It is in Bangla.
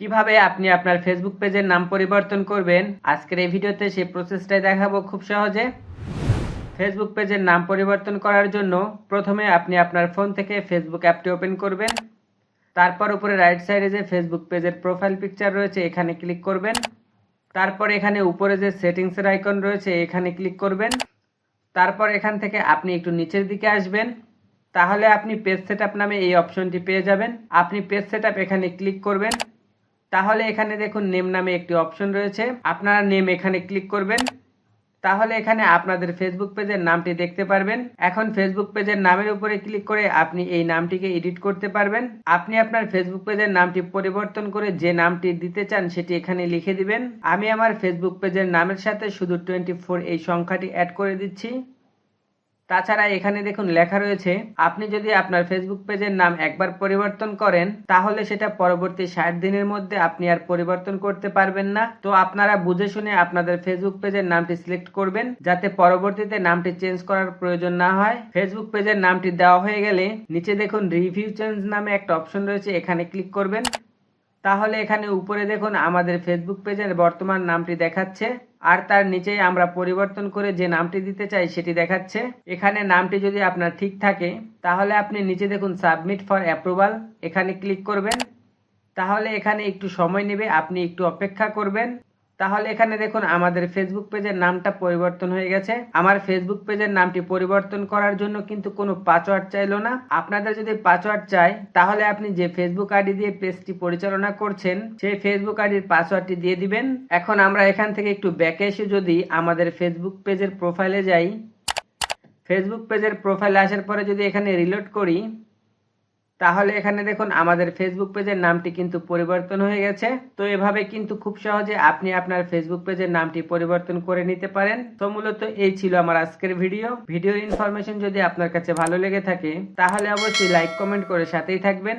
কীভাবে আপনি আপনার ফেসবুক পেজের নাম পরিবর্তন করবেন? আজকের এই ভিডিওতে সেই প্রসেসটাই দেখাবো খুব সহজে। ফেসবুক পেজের নাম পরিবর্তন করার জন্য প্রথমে আপনি আপনার ফোন থেকে ফেসবুক অ্যাপটি ওপেন করবেন। তারপর উপরে রাইট সাইডে যে ফেসবুক পেজের প্রোফাইল পিকচার রয়েছে, এখানে ক্লিক করবেন। তারপর এখানে উপরে যে সেটিংসের আইকন রয়েছে, এখানে ক্লিক করবেন। তারপর এখান থেকে আপনি একটু নিচের দিকে আসবেন। তাহলে আপনি পেজ সেটআপ নামে এই অপশনটি পেয়ে যাবেন। আপনি পেজ সেটআপ এখানে ক্লিক করবেন। তাহলে এখানে দেখুন নেম নামে একটি অপশন রয়েছে। আপনারা নেম এখানে ক্লিক করবেন। তাহলে এখানে আপনাদের ফেসবুক পেজের নামটি দেখতে পারবেন। এখন ফেসবুক পেজের নামের উপরে ক্লিক করে আপনি এই নামটিকে এডিট করতে পারবেন। আপনি আপনার ফেসবুক পেজের নামটি পরিবর্তন করে যে নামটি দিতে চান সেটি এখানে লিখে দিবেন। আমি আমার ফেসবুক পেজের নামের সাথে শুধু টোয়েন্টি এই সংখ্যাটি অ্যাড করে দিচ্ছি। তাছাড়া এখানে দেখুন লেখা রয়েছে, আপনি যদি আপনার ফেসবুক পেজের নাম একবার পরিবর্তন করেন, তাহলে সেটা পরবর্তী ষাট দিনের মধ্যে আপনি আর পরিবর্তন করতে পারবেন না। তো আপনারা বুঝে শুনে আপনাদের ফেসবুক পেজের নামটি সিলেক্ট করবেন, যাতে পরবর্তীতে নামটি চেঞ্জ করার প্রয়োজন না হয়। ফেসবুক পেজের নামটি দেওয়া হয়ে গেলে নিচে দেখুন রিভিউ চেঞ্জ নামে একটা অপশন রয়েছে, এখানে ক্লিক করবেন। তাহলে এখানে উপরে দেখুন আমাদের ফেসবুক পেজের বর্তমান নামটি দেখাচ্ছে, আর তার নিচে আমরা পরিবর্তন করে যে নামটি দিতে চাই সেটি দেখাচ্ছে। এখানে নামটি যদি আপনার ঠিক থাকে, তাহলে আপনি নিচে দেখুন সাবমিট ফর অ্যাপ্রুভাল এখানে ক্লিক করবেন। তাহলে এখানে একটু সময় নেবে, আপনি একটু অপেক্ষা করবেন। তাহলে এখানে দেখুন আমাদের ফেসবুক পেজের নামটা পরিবর্তন হয়ে গেছে। আমার ফেসবুক পেজের নামটি পরিবর্তন করার জন্য কিন্তু কোনো পাসওয়ার্ড চাইলো না। আপনাদের যদি পাসওয়ার্ড চাই, তাহলে আপনি যে ফেসবুক আইডি দিয়ে পেজটি পরিচালনা করছেন, সেই ফেসবুক আইডির পাসওয়ার্ডটি দিয়ে দিবেন। এখন আমরা এখান থেকে একটু ব্যাকে এসে যদি আমাদের ফেসবুক পেজের প্রোফাইলে যাই ফেসবুক পেজের প্রোফাইলে আসার পরে যদি এখানে রিলোড করি তাহলে এখানে দেখুন আমাদের ফেসবুক পেজের নামটি কিন্তু পরিবর্তন হয়ে গেছে। তো এভাবে কিন্তু খুব সহজে আপনি আপনার ফেসবুক পেজের নামটি পরিবর্তন করে নিতে পারেন। তো মূলত এই ছিল আমার আজকের ভিডিও। ভিডিওর ইনফরমেশন যদি আপনার কাছে ভালো লেগে থাকে, তাহলে অবশ্যই লাইক কমেন্ট করে সাথেই থাকবেন।